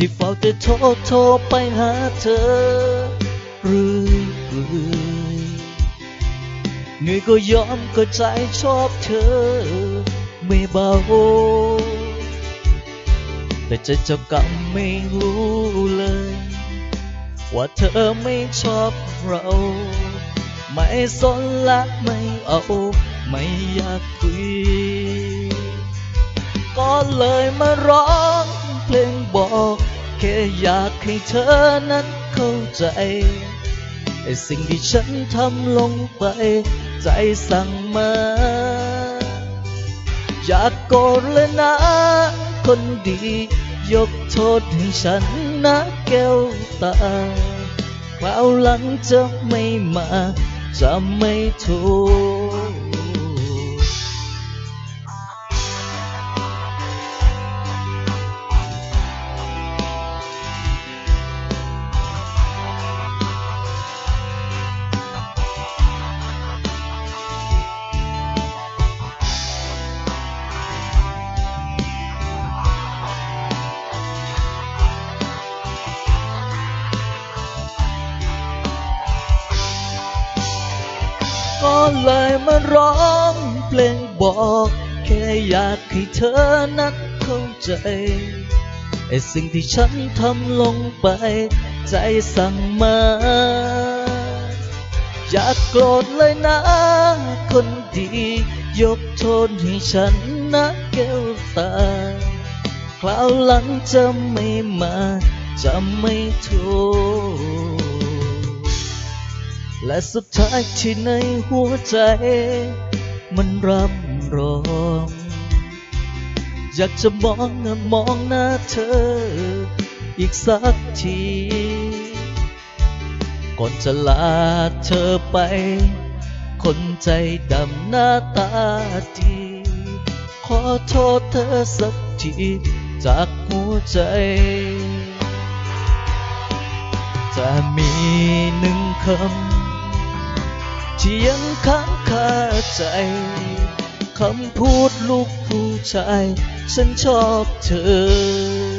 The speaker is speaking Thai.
ที่เฝ้าแต่โทรโทรไปหาเธอเรื่อยๆเหนื่อยก็ยอมก็ใจชอบเธอไม่เบา แต่ใจเจ้ากรรมไม่รู้เลย ว่าเธอไม่ชอบเรา ไม่สนและไม่เอา ไม่อยากคุยก็เลยมาร้องเพลงบอก แค่อยากให้เธอนั้นเข้าใจไอ้สิ่งที่ฉันทำลงไป ใจสั่งมา อยากโกรธเลยนะ คนดี ยกโทษให้ฉันนะแก้วตาคราวหลังจะไม่มา จะไม่โท ก็เลยมาร้องเพลงบอก แค่อยากให้เธอนั้นเข้าใจไอ้สิ่งที่ฉันทำลงไป ใจสั่งมา อยากโกรธเลยนะ คนดี ยกโทษให้ฉันนะแก้วตา คราวหลังจะไม่มา จะไม่โทษ และสุดท้ายที่ในหัวใจ มันรับรอง อยากจะมองน้ามองหน้าเธอ อีกสักที ก่อนจะลาเธอไป คนใจดำหน้าตาดี ขอโทษเธอสักทีจากหัวใจจะมีหนึ่งคำ ที่ยังค้างคาใจ คำพูดลูกผู้ชาย ฉันชอบเธอ